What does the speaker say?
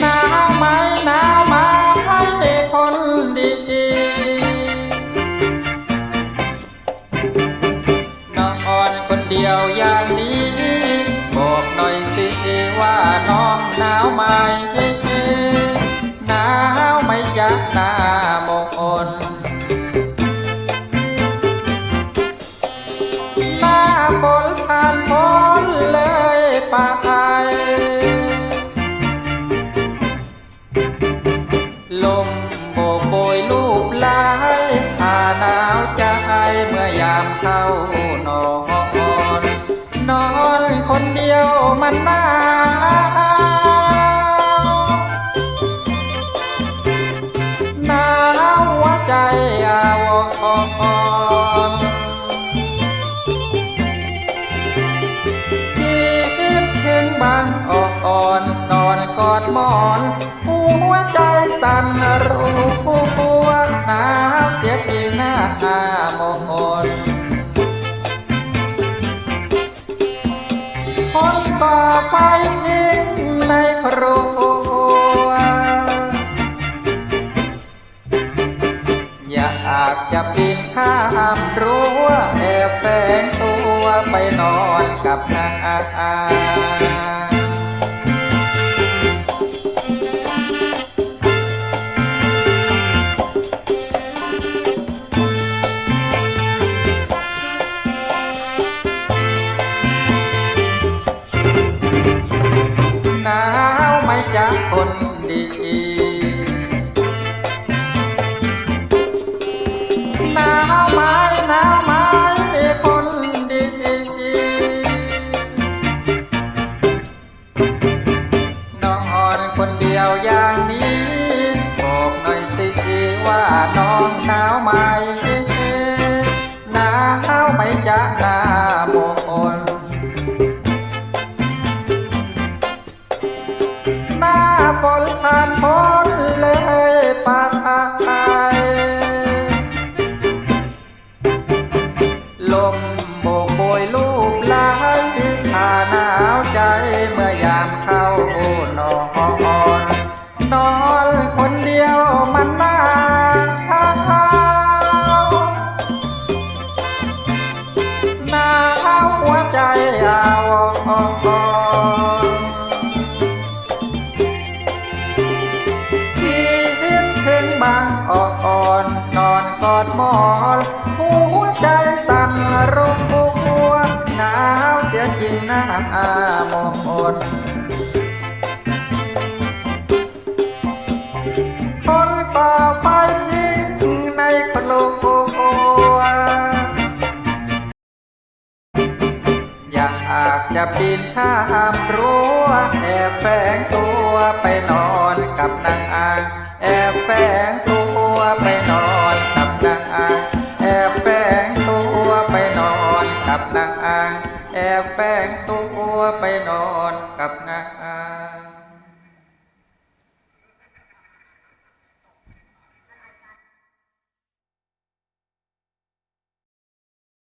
หนาวไหมหนาวมาให้คนดีนอนคนเดียวอย่างนี้ บอกหน่อยสิว่าน้อง เมื่อยามเข้านอนนอนคนเดียวมันหนาวหนาวหัวใจอาวรณ์คิดถึงบางอ่อนนอนกอดหมอนหัวใจสั่นรู้ว่าหนาวเสียจริงาหามนคนก่อไฟยิงในครัว อยากจะปีนข้ามรั้วแอบแฝงตัวไปนอนกับนาง คนดี หนาวไหมหนาวไหมคนดี นอนคนเดียวอย่างนี้บอกหน่อยสิว่าน้องหนาวไหมหนาวไหมจะหน้าม น้าฝนผ่านพ้นเลยไปลมโบกโบยลูบลายผ่าหนาวใจเมื่อยามเข้านอนนอนคนเดียวมันหนาวหนาวหัวใจอาว หมอนหัวใจสั่นรุกหัวหนาวเสียจริงหน้ามนคนต่อไฟยิงในครัวอยากจะปีนข้ามรั้วแอบแฝงตัวไปนอนกับนางอางแอบแฝงตัวไปนอน กับนางอายแอบแฝงตัวไปนอนกับนาง